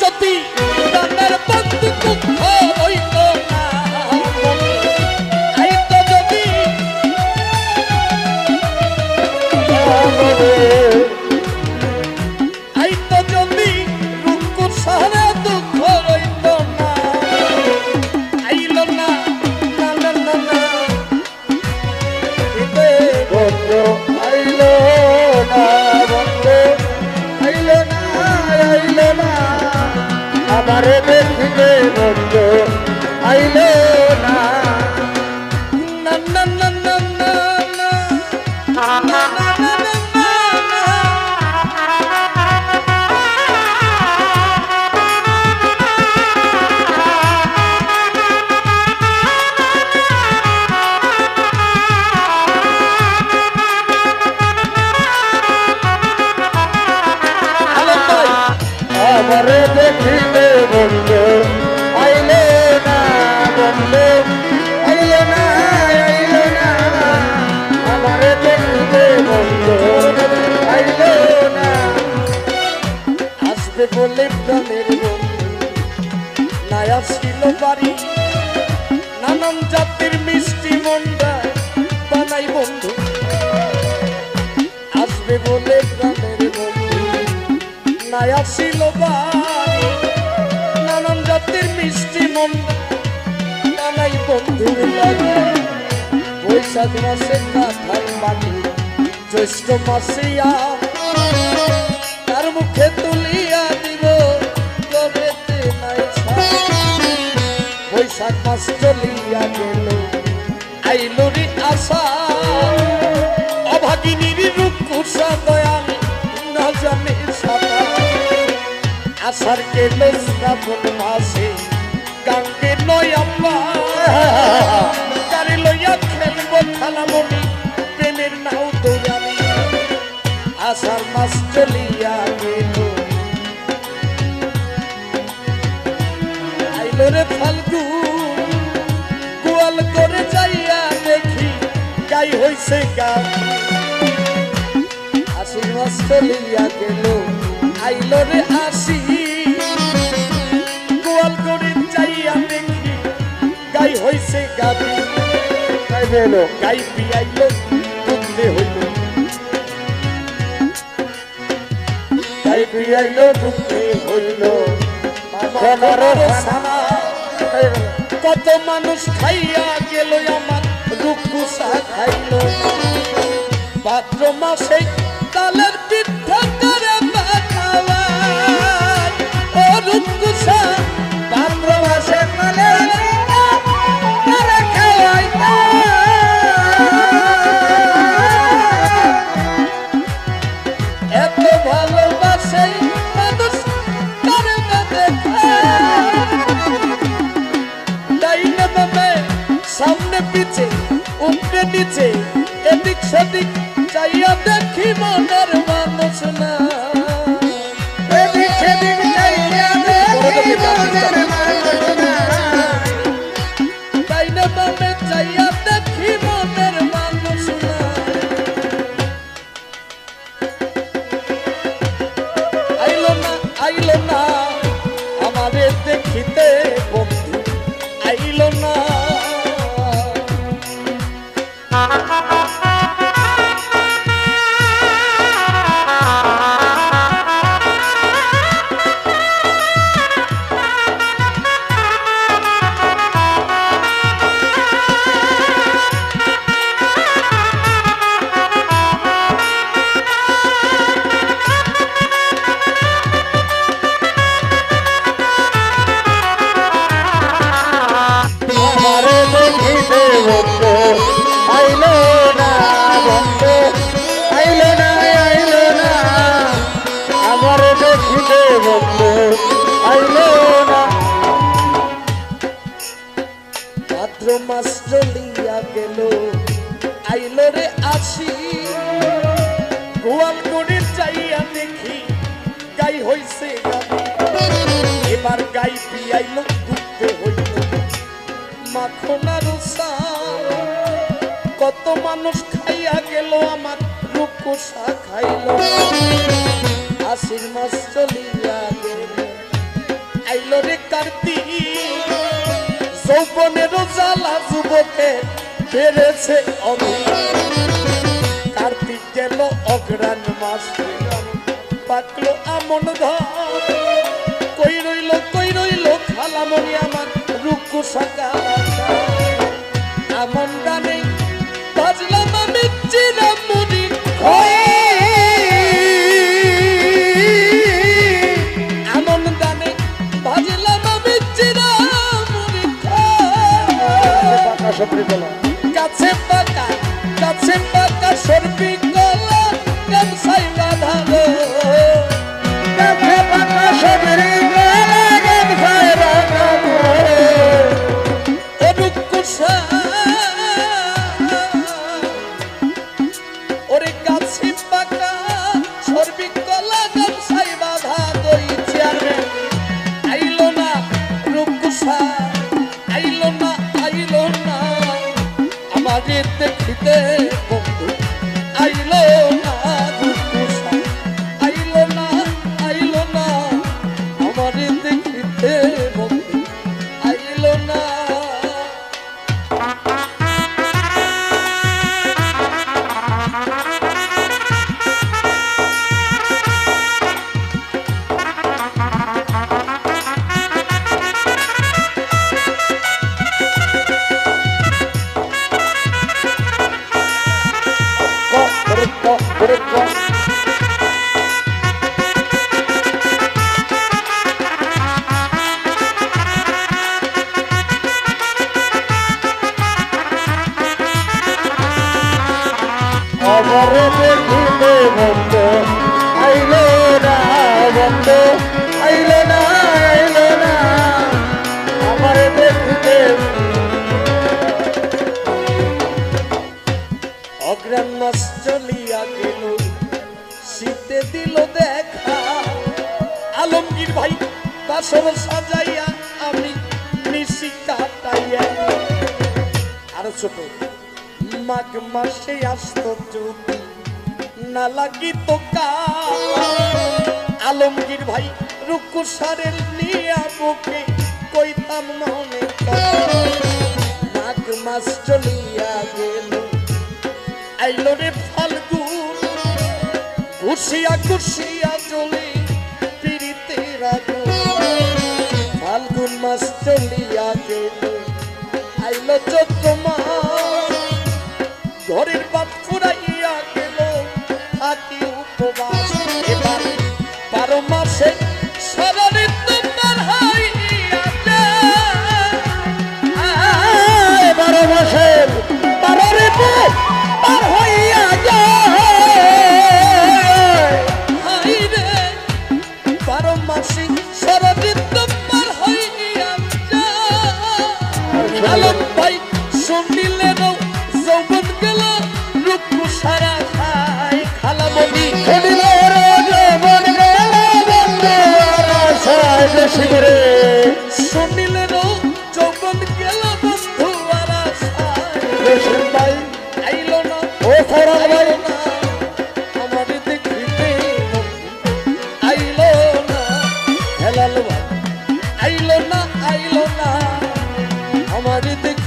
Chati বলে প্রাণের বন্ধু। নায়া ছিল বাড়ি, নানান জাতির মিষ্টি মন্ডা বানাই বন্ধু। আসবে বলে প্রাণের বন্ধু। নায়া ছিল নানান জাতির মিষ্টি মন্ডা বানাই বন্ধুর লাগে বৈশাখ মাসে কাঁঠাল মাটি জ্যৈষ্ঠ মাসে আম। তার মুখে আইলরি আশা। অভাগিনীর রূপকুষা দয়াল না জানে সাদা। আশার কেলে শ্রাবণ মাসে কাঙ্কে নয় আম্মা গাই হইছে গা আশি মাস চলিয়া গেল আইলো রে আসি গোয়াল করে যাইয়া দেখি গাই হইছে গাবি। খাইবে এলো গাই পিয়াইলো দুধে হইল। গাই পিয়াইলো দুধে হইল। কত মানুষ খাইয়া গেল আমার রুকুসা খাইল। ভাদ্র মাসে তালের পিঠা করে খাওয়ার ও ভাদ্র মাসে তালের সামনে পিছে উপরে নিচে, এদিক সেদিক চাইয়া দেখি মনের মানুষ না এদিক সেদিক চাইয়া দেখি মনের মানুষ না। ডাইনে বামে চাইয়া দেখি মনের মানুষ না আইলো না আইলো না আমারে দেখিতে গেল আইলো রে আসি। গোয়াল করে যাইয়া দেখি, গাই হইছে এবার গাই পিয়াইলো ঘুরতে হইল। মাখনার কত মানুষ খাইয়া গেল, আমার রূপসা খাইল। আশির মাস চলিয়া গেল। আইলো রে কার্তি যৌবনের জ্বালা যুবকে বেড়েছে কার্তিক গেল অগ্রাণ মাস। পাকলো আমন ধর কই রইল কই রইল খালামণি আমার রুকু সাকা আমন গানে বাজলাম আমি চিরামুনি আমন গানে বাজলাম আমি চিরামুনি পাকা অগ্রাণ মাস চলিয়া গেল শীতে দিল দেখা। আলমগীর ভাই, বাসর সাজাইয়া আমি নিশি কাটাইয়া আর ছোট মাঘ মাসে আসত যদি না লাগিত আলমগীর ভাই রুকু সারের নিয়া বুকে কইতাম মনে মাঘ মাস চলিয়া আইলো রে ফাল্গুন। ঘুষিয়া কুশিয়া চলে পিড়িতে ফাল্গুন মাস চলিয়া গেল আইল চোদ্দ মাস সারা খাই খালামণি শুনিলে রে জীবন গেল বন্ধু আর আশায় বেশি করে। শুনিলেন যৌবন গেল বন্ধু আর আশায় বেশি ভাই আইলো না। ও ফরাল ভাই। আমার দেখিতে আইলো না। হেলাল ভাই আইলো না আইলো না। আমার দেখিতে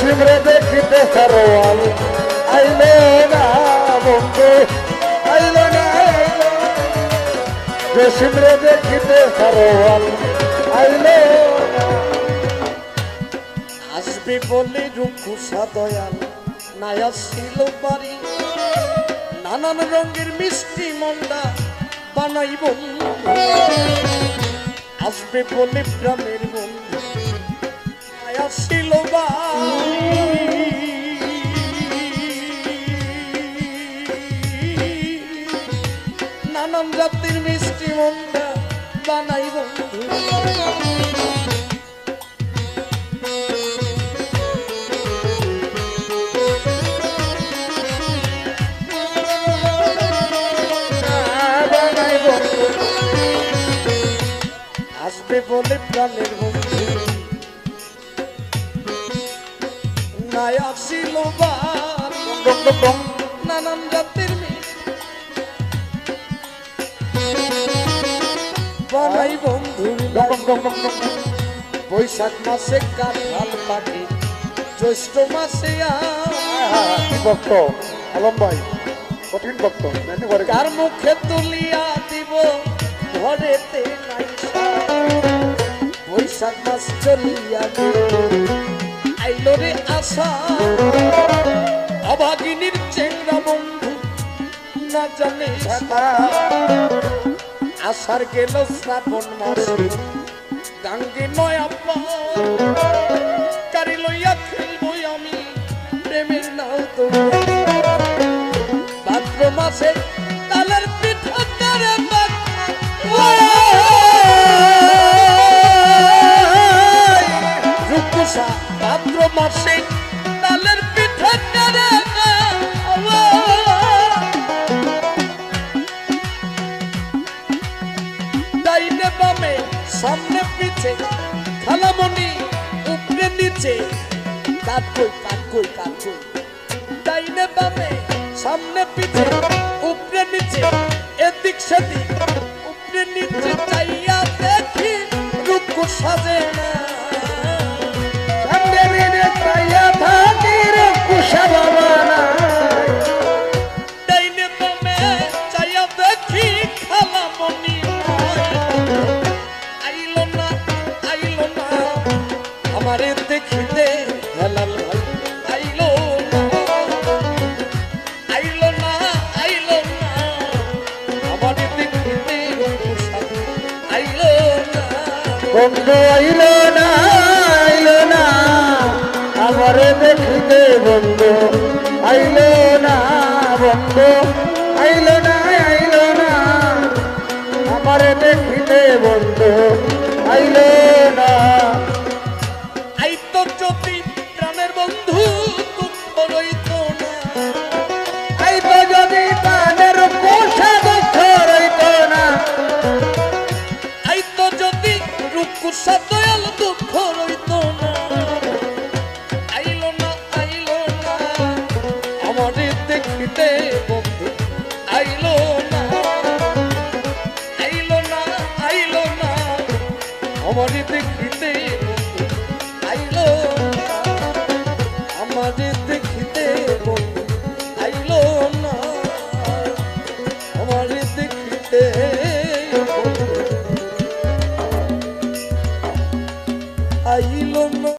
বেশি রে দেখিতে সারোয়াল, আইলো না বন্ধু, আইলো না, আইলো। বেশি দেখিতে সারোয়াল, আইলো আসবে রুকুসা দয়াল নায়া ছিল বাড়ি। নানান রঙের মিষ্টি মন্ডা বানাই বন্ধু। আসবে বলে প্রাণের মিষ্টি মনটা বানাই বন্ধু। আসবে বলে প্রাণের বন্ধু। নাই আসিল ডং নানান জাতির বানাই বন্ধুর ডং বৈশাখ মাসে কাঁঠাল পাকে জ্যৈষ্ঠ মাসে ভক্ত? আলম ভাই কঠিন ভক্ত করে মুখে তুলিয়া দিব ঘরেতে নাই বৈশাখ মাস চলিয়া গেল আইলো রে আশা। অভাগিনীর চেংরা বন্ধু না জানে আষাঢ় গেল শ্রাবণ মাসে। গাঙ্গে নয় আপা কারি লইয়া খেলবই আমি প্রেমের নাও তো সামনে পিছে উপরে নিচে এদিক সেদিক উপরে নিচে চাইয়া দেখি রূপ সাজে না। সঙ্গে মিলে চাইয়া ডাইনে বামে দেখি খালামণি আইলো না আইলো না আমারে দেখিতে হেলাল বন্ধু, আইলো না আইলো না। আমারে দেখিতে বন্ধু, আইলো না বন্ধু, আইলো না আইলো না। আমারে দেখিতে বন্ধু, আইলো না। আই তো যদি প্রাণের বন্ধু, দুঃখ দেখিতে বন্ধু আইলো না আইলো না আইলো না। আমারে